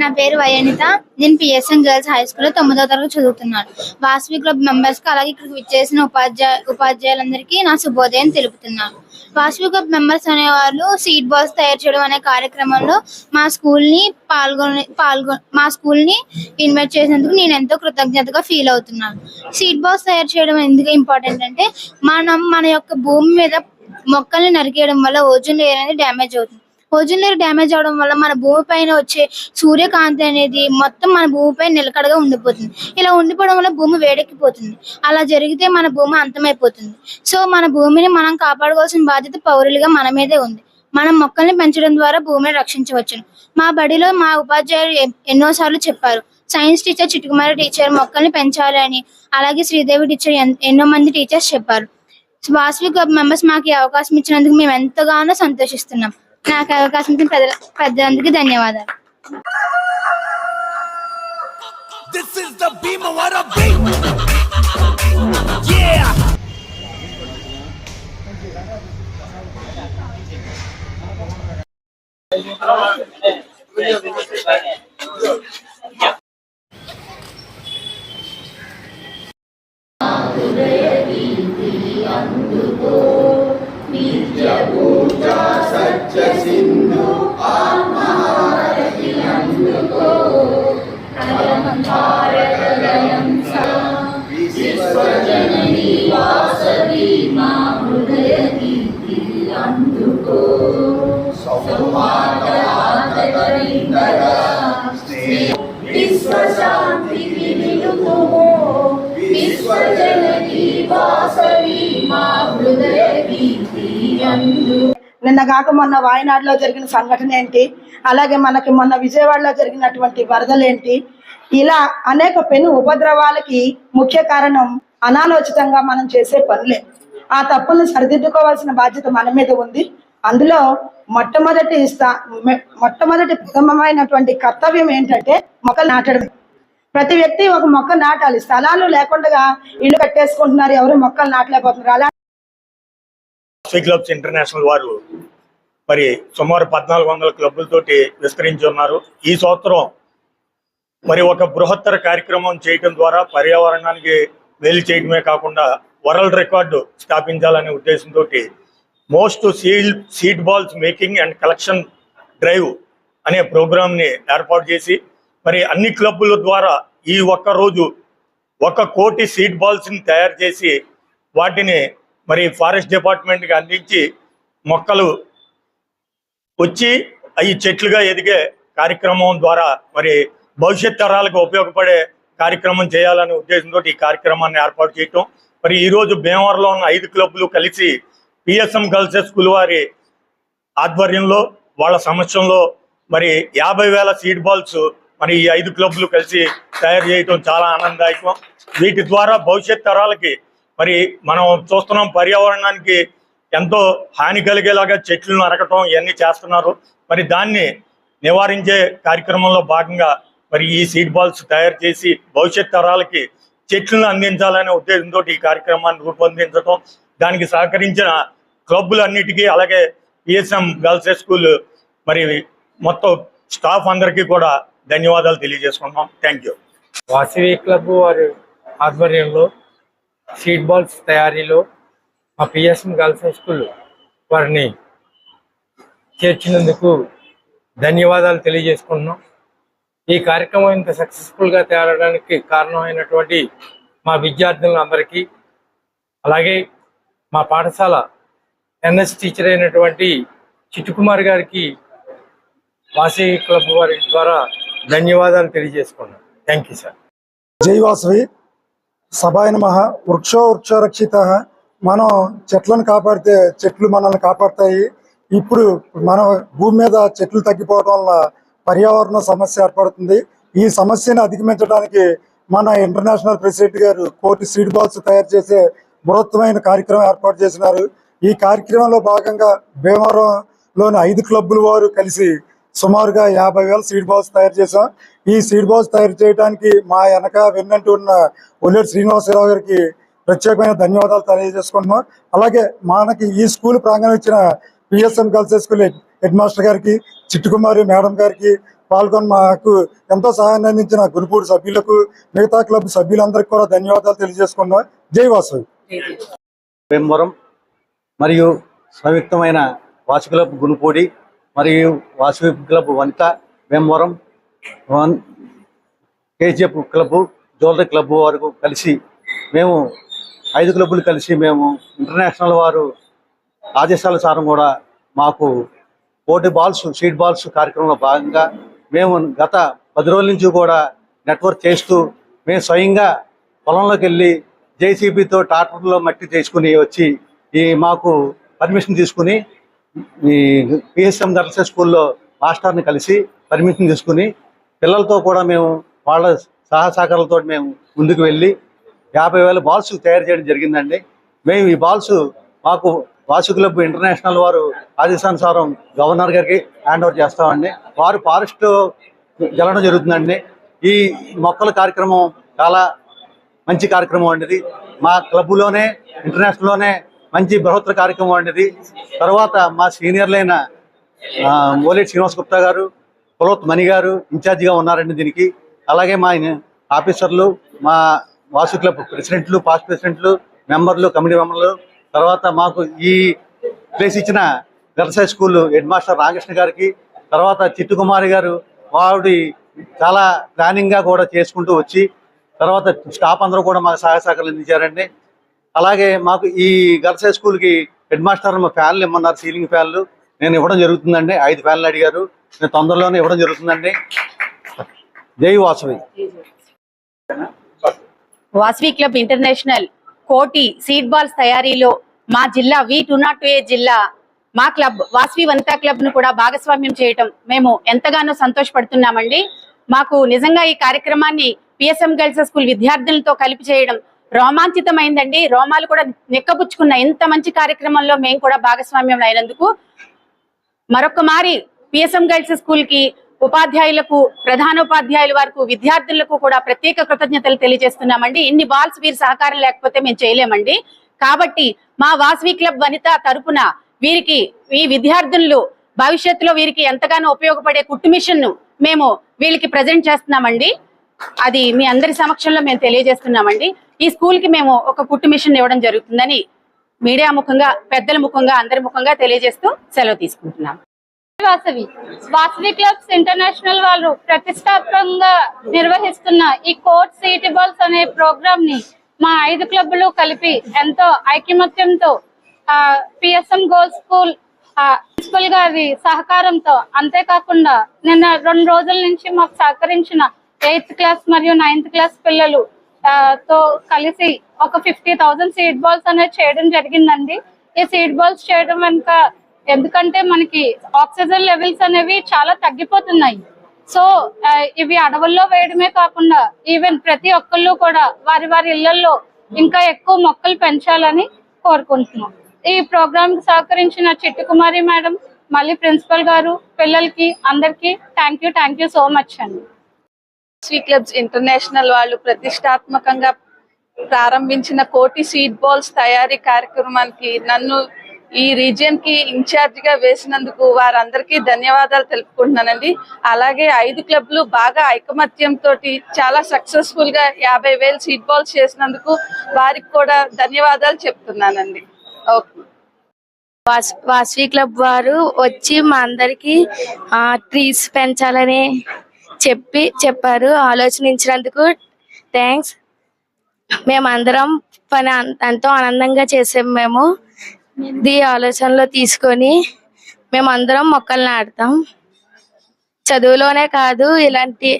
నా పేరు వయనిత. నేను పిఎస్ఎన్ గర్ల్స్ హై స్కూల్లో తొమ్మిదో తరగతి చదువుతున్నాను. వాసవి క్లబ్ మెంబర్స్కి అలాగే ఇక్కడికి విచ్చేసిన ఉపాధ్యాయ ఉపాధ్యాయులందరికీ నా శుభోదయం తెలుపుతున్నాను. వాసవి క్లబ్ మెంబర్స్ అనేవాళ్ళు సీట్ బాల్స్ తయారు చేయడం అనే కార్యక్రమంలో మా స్కూల్ని పాల్గొని పాల్గొ మా స్కూల్ని ఇన్వైట్ చేసినందుకు నేను ఎంతో కృతజ్ఞతగా ఫీల్ అవుతున్నాను. సీట్ బాల్స్ తయారు చేయడం ఎందుకు ఇంపార్టెంట్ అంటే మనం మన యొక్క భూమి మీద మొక్కల్ని నరికేయడం వల్ల ఓజోన్ లేయర్ అనేది డ్యామేజ్ అవుతుంది. ఓజోన్ లేయర్ డ్యామేజ్ అవడం వల్ల మన భూమి పైన వచ్చే సూర్యకాంతి అనేది మొత్తం మన భూమిపై నిలకడగా ఉండిపోతుంది. ఇలా ఉండిపోవడం వల్ల భూమి వేడెక్కిపోతుంది. అలా జరిగితే మన భూమి అంతమైపోతుంది. సో మన భూమిని మనం కాపాడుకోవాల్సిన బాధ్యత పౌరులుగా మన మీదే ఉంది. మనం మొక్కల్ని పెంచడం ద్వారా భూమిని రక్షించవచ్చును. మా బడిలో మా ఉపాధ్యాయులు ఎన్నోసార్లు చెప్పారు. సైన్స్ టీచర్ చిట్టుకుమారి టీచర్ మొక్కల్ని పెంచాలి అని. అలాగే శ్రీదేవి టీచర్ ఎన్- ఎన్నో మంది టీచర్స్ చెప్పారు. వాసవి క్లబ్ మెంబర్స్ మాకు ఈ అవకాశం ఇచ్చినందుకు మేము ఎంతగానో సంతోషిస్తున్నాం. నాకు ఈ అవకాశం ఇచ్చిన పెద్ద పెద్దలందరికీ ధన్యవాదాలు This is the Bhimawara beat. Yeah. నిన్న కాక మొన్న వాయనాడులో జరిగిన సంఘటన ఏంటి? అలాగే మనకి మొన్న విజయవాడలో జరిగినటువంటి వరదలేంటి ఇలా అనేక పెను ఉపద్రవాలకి ముఖ్య కారణం అనాలోచితంగా మనం చేసే పనులే. ఆ తప్పులను సరిదిద్దుకోవాల్సిన బాధ్యత మన మీద ఉంది. అందులో మొట్టమొదటి స్థా మొట్టమొదటి ప్రథమమైనటువంటి కర్తవ్యం ఏంటంటే మొక్కలు నాటడమే. ప్రతి వ్యక్తి ఒక మొక్క నాటాలి. స్థలాలు లేకుండా ఇల్లు కట్టేసుకుంటున్నారు. ఎవరు మొక్కలు నాటలేకపోతున్నారు. అలా క్లబ్స్ ఇంటర్నేషనల్ వారు మరి సుమారు పద్నాలుగు వందల క్లబ్బులతోటి విస్తరించి ఉన్నారు. ఈ సంవత్సరం మరి ఒక బృహత్తర కార్యక్రమం చేయటం ద్వారా పర్యావరణానికి మేలు చేయడమే కాకుండా వరల్డ్ రికార్డు స్థాపించాలనే ఉద్దేశంతో most seal seed balls making and collection drive అనే ప్రోగ్రామ్ని ఏర్పాటు చేసి మరి అన్ని క్లబ్బుల ద్వారా ఈ ఒక్క రోజు ఒక కోటి సీడ్ బాల్స్ని తయారు చేసి వాటిని మరి ఫారెస్ట్ డిపార్ట్మెంట్కి అందించి మొక్కలు వచ్చి అవి చెట్లుగా ఎదిగే కార్యక్రమం ద్వారా మరి భవిష్యత్ తరాలకు ఉపయోగపడే కార్యక్రమం చేయాలనే ఉద్దేశంతో ఈ కార్యక్రమాన్ని ఏర్పాటు చేయటం. మరి ఈరోజు భీమవరంలో ఉన్న ఐదు క్లబ్లు కలిసి పిఎస్ఎం గర్ల్స్ స్కూల్ వారి ఆధ్వర్యంలో వాళ్ళ సమక్షంలో మరి యాభై వేల సీడ్ బాల్స్ మరి ఈ ఐదు క్లబ్లు కలిసి తయారు చేయటం చాలా ఆనందదాయకం. వీటి ద్వారా భవిష్యత్ తరాలకి మరి మనం చూస్తున్నాం పర్యావరణానికి ఎంతో హాని కలిగేలాగా చెట్లు నరకటం ఇవన్నీ చేస్తున్నారు. మరి దాన్ని నివారించే కార్యక్రమంలో భాగంగా మరి ఈ సీడ్ బాల్స్ తయారు చేసి భవిష్యత్ తరాలకి చెట్లను అందించాలనే ఉద్దేశంతో ఈ కార్యక్రమాన్ని రూపొందించడం దానికి సహకరించిన క్లబ్బులన్నిటికీ అలాగే పిఎస్ఎం గర్ల్స్ హై స్కూల్ మరి మొత్తం స్టాఫ్ అందరికీ కూడా ధన్యవాదాలు తెలియజేసుకుంటున్నాం. థ్యాంక్ యూ వాసవి క్లబ్ వారి ఆధ్వర్యంలో షీట్ బాల్స్ తయారీలో మా పిఎస్ఎం గర్ల్స్ హై స్కూల్ వారిని చేర్చినందుకు ధన్యవాదాలు తెలియజేసుకుంటున్నాం. ఈ కార్యక్రమం ఇంత సక్సెస్ఫుల్గా తేరడానికి కారణమైనటువంటి మా విద్యార్థులందరికీ అలాగే మా పాఠశాల ఎన్ఎస్ టీచర్ అయినటువంటి చిట్టుకుమార్ గారికి వాసవి క్లబ్ వారి ద్వారా ధన్యవాదాలు తెలియజేసుకున్నాం థ్యాంక్ యూ సార్ జై వాసవి. సభాయ నమ. వృక్షో వృక్షరక్షిత. మనం చెట్లను కాపాడితే చెట్లు మనల్ని కాపాడతాయి. ఇప్పుడు మన భూమి మీద చెట్లు తగ్గిపోవడం వల్ల పర్యావరణ సమస్య ఏర్పడుతుంది. ఈ సమస్యను అధిగమించడానికి మన ఇంటర్నేషనల్ ప్రెసిడెంట్ గారు కోటి సీడ్ బాల్స్ తయారు చేసే బృహత్తమైన కార్యక్రమం ఏర్పాటు చేసినారు. ఈ కార్యక్రమంలో భాగంగా భీమవరంలోని ఐదు క్లబ్బుల వారు కలిసి సుమారుగా యాభై వేల సీడ్ బాల్స్ తయారు చేశాం. ఈ సీడ్ బాల్స్ తయారు చేయడానికి మా వెనక వెన్నంటూ ఉన్న ఒల్లేరు శ్రీనివాసరావు గారికి ప్రత్యేకమైన ధన్యవాదాలు తెలియజేసుకుంటున్నాం. అలాగే మనకి ఈ స్కూల్ ప్రాంగణం ఇచ్చిన PSM girls school head master గారికి చిట్టుకుమారి మేడం గారికి పాల్గొని మాకు ఎంతో సహాయాన్ని అందించిన గురుపూడి సభ్యులకు మిగతా క్లబ్ సభ్యులందరికీ కూడా ధన్యవాదాలు తెలియజేసుకున్నాం జైవాసు వెంబరం మరియు సంయుక్తమైన వాసు క్లబ్ గునుపూడి మరియు Vasu club Vanitha Bhimavaram one KGF club jewellery club వరకు కలిసి మేము ఐదు క్లబ్బులు కలిసి మేము ఇంటర్నేషనల్ వారు ఆదేశానుసారం కూడా మాకు బోర్డు బాల్స్ షీట్ బాల్స్ కార్యక్రమంలో భాగంగా మేము గత పది రోజుల నుంచి కూడా నెట్వర్క్ చేస్తూ మేము స్వయంగా పొలంలోకి వెళ్ళి జేసీబీతో ట్రాక్టర్లో మట్టి చేసుకుని వచ్చి ఈ మాకు పర్మిషన్ తీసుకుని ఈ పిఎస్ఎం గర్ల్స్ స్కూల్లో మాస్టర్ని కలిసి పర్మిషన్ తీసుకుని పిల్లలతో కూడా మేము వాళ్ళ సహా సహకారాలతో మేము ముందుకు వెళ్ళి యాభై వేల బాల్స్ తయారు చేయడం జరిగిందండి. మేము ఈ బాల్స్ మాకు వాసు క్లబ్ ఇంటర్నేషనల్ వారు ఆదేశానుసారం గవర్నర్ గారికి హ్యాండ్ ఓవర్ చేస్తామండి. వారు ఫారెస్ట్ జలడం జరుగుతుందండి. ఈ మొక్కల కార్యక్రమం చాలా మంచి కార్యక్రమం ఉండేది మా క్లబ్లోనే ఇంటర్నేషనల్లోనే మంచి బృహత్తర కార్యక్రమం ఉండేది తర్వాత మా సీనియర్లైన ఆ, శ్రీనివాస్ గుప్తా గారు పులోత్ మణి గారు ఇన్ఛార్జిగా ఉన్నారండి దీనికి. అలాగే మా ఆఫీసర్లు మా వాసు క్లబ్ ప్రెసిడెంట్లు పాస్ట్ ప్రెసిడెంట్లు మెంబర్లు కమిటీ మెంబర్లు. తర్వాత మాకు ఈ ప్లేస్ ఇచ్చిన వ్యవసాయ స్కూల్ హెడ్ మాస్టర్ రామకృష్ణ గారికి తర్వాత చిట్టు కుమారి గారు వాడి చాలా ప్లానింగ్గా కూడా చేసుకుంటూ వచ్చి తర్వాత స్టాఫ్ అందరూ కూడా మాకు సహాయ సహకారాలు అందించారండి. అలాగే మాకు ఈ గర్ల్స్ హై స్కూల్కి హెడ్ మాస్టర్ మా ఫ్యాన్లు ఇమ్మన్నారు సీలింగ్ ఫ్యాన్లు. నేను ఇవ్వడం జరుగుతుందండి. ఐదు ఫ్యాన్లు అడిగారు. నేను తొందరలోనే ఇవ్వడం జరుగుతుందండి. జై వాసవి. వాసవి క్లబ్ ఇంటర్నేషనల్ కోటి సీడ్ బాల్స్ తయారీలో మా జిల్లా వి టూ నాట్ టూ జిల్లా మా క్లబ్ వాసవి వనితా క్లబ్ను కూడా భాగస్వామ్యం చేయటం మేము ఎంతగానో సంతోషపడుతున్నామండి. మాకు నిజంగా ఈ కార్యక్రమాన్ని పిఎస్ఎం గర్ల్స్ స్కూల్ విద్యార్థులతో కలిపి చేయడం రోమాంచితమైందండి. రోమాలు కూడా నిక్కబుచ్చుకున్న ఇంత మంచి కార్యక్రమంలో మేము కూడా భాగస్వామ్యం అయినందుకు మరొక మారి పిఎస్ఎం గర్ల్స్ స్కూల్కి ఉపాధ్యాయులకు ప్రధానోపాధ్యాయుల వరకు విద్యార్థులకు కూడా ప్రత్యేక కృతజ్ఞతలు తెలియజేస్తున్నామండి. ఇన్ని బాల్స్ వీరి సహకారం లేకపోతే మేము చేయలేమండి. కాబట్టి మా వాసవి క్లబ్ వనిత తరపున వీరికి ఈ విద్యార్థులు భవిష్యత్తులో వీరికి ఎంతగానో ఉపయోగపడే కుట్టు మిషన్ను మేము వీళ్ళకి ప్రజెంట్ చేస్తున్నామండి. అది మీ అందరి సమక్షంలో మేము తెలియజేస్తున్నామండి. ఈ స్కూల్కి మేము ఒక కుట్టు మిషన్ ఇవ్వడం జరుగుతుందని మీడియా ముఖంగా పెద్దల ముఖంగా అందరి ముఖంగా తెలియజేస్తూ సెలవు తీసుకుంటున్నాం. వాసవి వాసవి క్లబ్స్ ఇంటర్నేషనల్ వాళ్ళు ప్రతిష్టాత్మకంగా నిర్వహిస్తున్న ఈ కోర్ట్ సిటీ బాల్స్ అనే ప్రోగ్రామ్ని మా ఐదు క్లబ్లు కలిపి ఎంతో ఐకమత్యంతో పిఎస్ఎం గోల్ స్కూల్ ప్రిన్సిపల్ గారి సహకారంతో అంతేకాకుండా నిన్న రెండు రోజుల నుంచి మాకు సహకరించిన ఎయిత్ క్లాస్ మరియు నైన్త్ క్లాస్ పిల్లలు ఆ, తో కలిసి ఒక ఫిఫ్టీ థౌసండ్ సీడ్ బాల్స్ అనేది చేయడం జరిగిందండి. ఈ సీడ్ బాల్స్ చేయడం వెనుక ఎందుకంటే మనకి ఆక్సిజన్ లెవెల్స్ అనేవి చాలా తగ్గిపోతున్నాయి. సో ఇవి అడవుల్లో వేయడమే కాకుండా ఈవెన్ ప్రతి ఒక్కళ్ళు కూడా వారి వారి ఇళ్ళలో ఇంకా ఎక్కువ మొక్కలు పెంచాలని కోరుకుంటున్నాం. ఈ ప్రోగ్రామ్కి సహకరించిన చిట్టు కుమారి మేడం మళ్ళీ ప్రిన్సిపల్ గారు పిల్లలకి అందరికీ thank you thank you so much అండి. స్వీట్ క్లబ్స్ ఇంటర్నేషనల్ వాళ్ళు ప్రతిష్టాత్మకంగా ప్రారంభించిన కోటి సీడ్ బాల్స్ తయారీ కార్యక్రమానికి నన్ను ఈ రీజియన్కి ఇన్ఛార్జ్గా వేసినందుకు వారందరికీ ధన్యవాదాలు తెలుపుకుంటున్నానండి. అలాగే ఐదు క్లబ్లు బాగా ఐకమత్యంతో చాలా సక్సెస్ఫుల్గా యాభై వేలు సీట్ బాల్స్ చేసినందుకు వారికి కూడా ధన్యవాదాలు చెప్తున్నానండి. ఓకే. వాస్ వాసవి క్లబ్ వారు వచ్చి మా అందరికి ట్రీస్ పెంచాలని చెప్పి చెప్పారు ఆలోచించినందుకు థ్యాంక్స్ మేమందరం పని ఎంతో ఆనందంగా చేసాం మేము. ఇది ఆలోచనలో తీసుకొని మేమందరం మొక్కలు నాటుతాం. చదువులోనే కాదు ఇలాంటి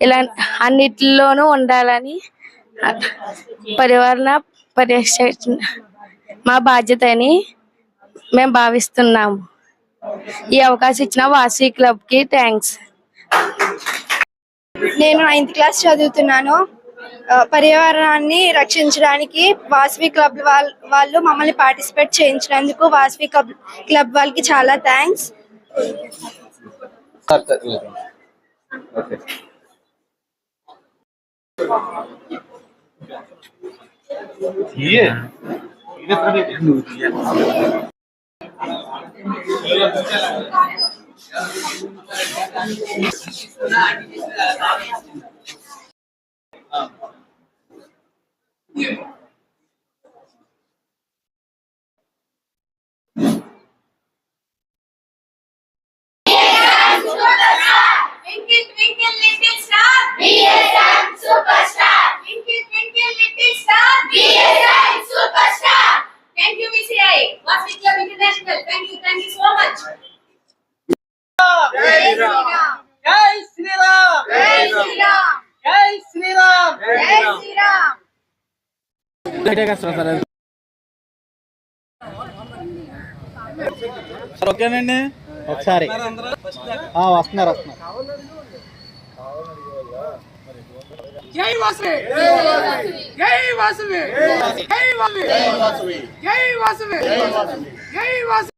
ఇలా అన్నిటిలోనూ ఉండాలని పర్యావరణ పరిరక్షణ మా బాధ్యత అని మేము భావిస్తున్నాము. ఈ అవకాశం ఇచ్చిన వాసీ క్లబ్కి థ్యాంక్స్ నేను నైన్త్ క్లాస్ చదువుతున్నాను. పర్యావరణాన్ని రక్షించడానికి వాసవి క్లబ్ వాళ్ళ- వాళ్ళు మమ్మల్ని పార్టిసిపేట్ చేయించినందుకు వాసవి క్లబ్ క్లబ్ వాళ్ళకి చాలా thanks Twinkle, twinkle, little star. Be a star. ఓకేనండి? ఒకసారి. ఆ, వస్తున్నారు వస్తున్నారు. జై వాసవి! జై వాసవి. జై వాసవి! జై వాసవి! జై వాసవి!